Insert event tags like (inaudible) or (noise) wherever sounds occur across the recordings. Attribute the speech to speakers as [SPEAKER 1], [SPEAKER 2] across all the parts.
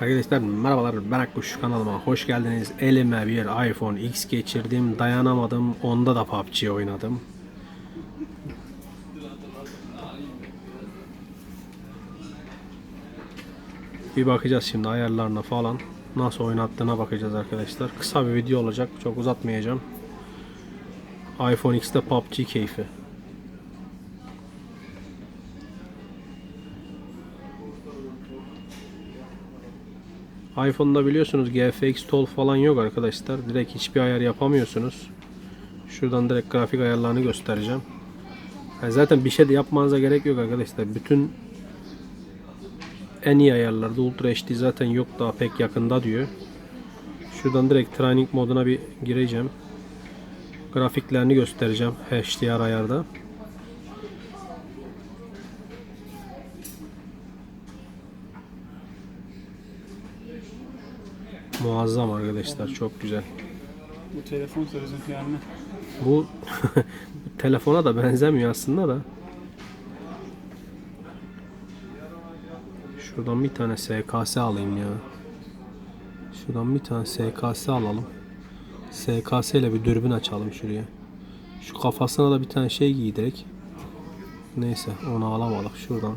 [SPEAKER 1] Arkadaşlar merhabalar ben Akkuş kanalıma hoş geldiniz. Elime bir iPhone X geçirdim dayanamadım onda da PUBG oynadım. Bir bakacağız şimdi ayarlarına falan nasıl oynattığına bakacağız arkadaşlar. Kısa bir video olacak çok uzatmayacağım. iPhone X'te PUBG keyfi. iPhone'da biliyorsunuz GFX Tool falan yok arkadaşlar. Direkt hiçbir ayar yapamıyorsunuz. Şuradan direkt grafik ayarlarını göstereceğim. Yani zaten bir şey de yapmanıza gerek yok arkadaşlar. Bütün en iyi ayarlarda Ultra HD zaten yok daha pek yakında diyor. Şuradan direkt training moduna bir gireceğim. Grafiklerini göstereceğim HDR ayarda. Muazzam arkadaşlar çok güzel.
[SPEAKER 2] Bu telefon sözün yani.
[SPEAKER 1] Bu (laughs) telefona da benzemiyor aslında da. Şuradan bir tane SKS alayım ya. Şuradan bir tane SKS alalım. SKS ile bir dürbün açalım şuraya. Şu kafasına da bir tane şey giydirek. Neyse onu alamadık şuradan.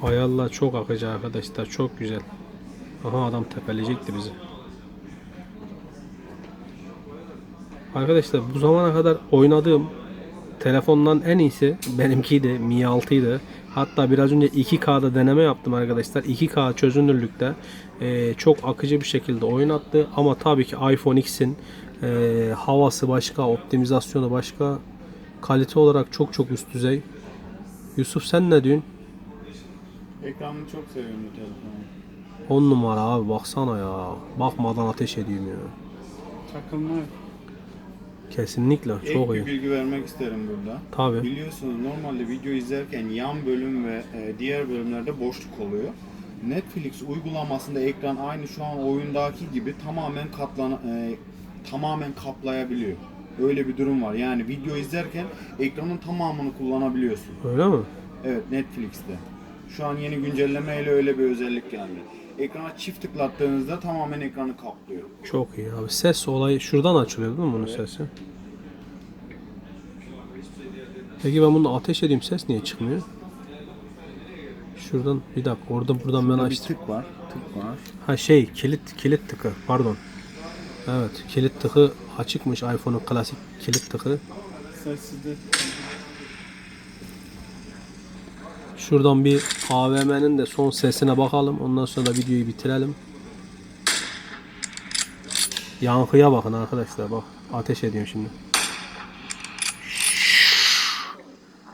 [SPEAKER 1] Hay Allah çok akıcı arkadaşlar çok güzel. Aha adam tepeleyecekti bizi. Arkadaşlar bu zamana kadar oynadığım telefondan en iyisi benimkiydi Mi 6'ydı. Hatta biraz önce 2K'da deneme yaptım arkadaşlar. 2K çözünürlükte eee, çok akıcı bir şekilde oynattı. Ama tabii ki iPhone X'in eee, havası başka, optimizasyonu başka. Kalite olarak çok çok üst düzey. Yusuf sen ne diyorsun?
[SPEAKER 2] Ekranını çok seviyorum bu telefonu.
[SPEAKER 1] 10 numara abi baksana ya. Bakmadan ateş ediyorum ya.
[SPEAKER 2] Takılma.
[SPEAKER 1] Kesinlikle
[SPEAKER 3] Ek
[SPEAKER 1] çok
[SPEAKER 3] bir
[SPEAKER 1] iyi.
[SPEAKER 3] bilgi vermek isterim burada.
[SPEAKER 1] Tabi.
[SPEAKER 3] Biliyorsunuz normalde video izlerken yan bölüm ve e, diğer bölümlerde boşluk oluyor. Netflix uygulamasında ekran aynı şu an oyundaki gibi tamamen katlan e, tamamen kaplayabiliyor. Öyle bir durum var. Yani video izlerken ekranın tamamını kullanabiliyorsun.
[SPEAKER 1] Öyle mi?
[SPEAKER 3] Evet Netflix'te. Şu an yeni güncellemeyle öyle bir özellik geldi. Ekrana çift tıklattığınızda tamamen ekranı kaplıyor.
[SPEAKER 1] Çok iyi abi. Ses olayı şuradan açılıyor değil mi bunun sesi? Peki ben bunu ateş edeyim ses niye çıkmıyor? Şuradan bir dakika orada buradan ben
[SPEAKER 3] Burada bir
[SPEAKER 1] açtım.
[SPEAKER 3] tık var. Tık var.
[SPEAKER 1] Ha şey kilit kilit tıkı pardon. Evet kilit tıkı açıkmış iPhone'un klasik kilit tıkı.
[SPEAKER 2] Sessizde.
[SPEAKER 1] Şuradan bir AVM'nin de son sesine bakalım. Ondan sonra da videoyu bitirelim. Yankıya bakın arkadaşlar bak. Ateş ediyorum şimdi.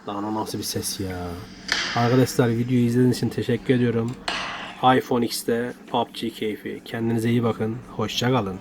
[SPEAKER 1] Lan o nasıl bir ses ya. Arkadaşlar videoyu izlediğiniz için teşekkür ediyorum. iPhone X'te PUBG keyfi. Kendinize iyi bakın. Hoşça kalın.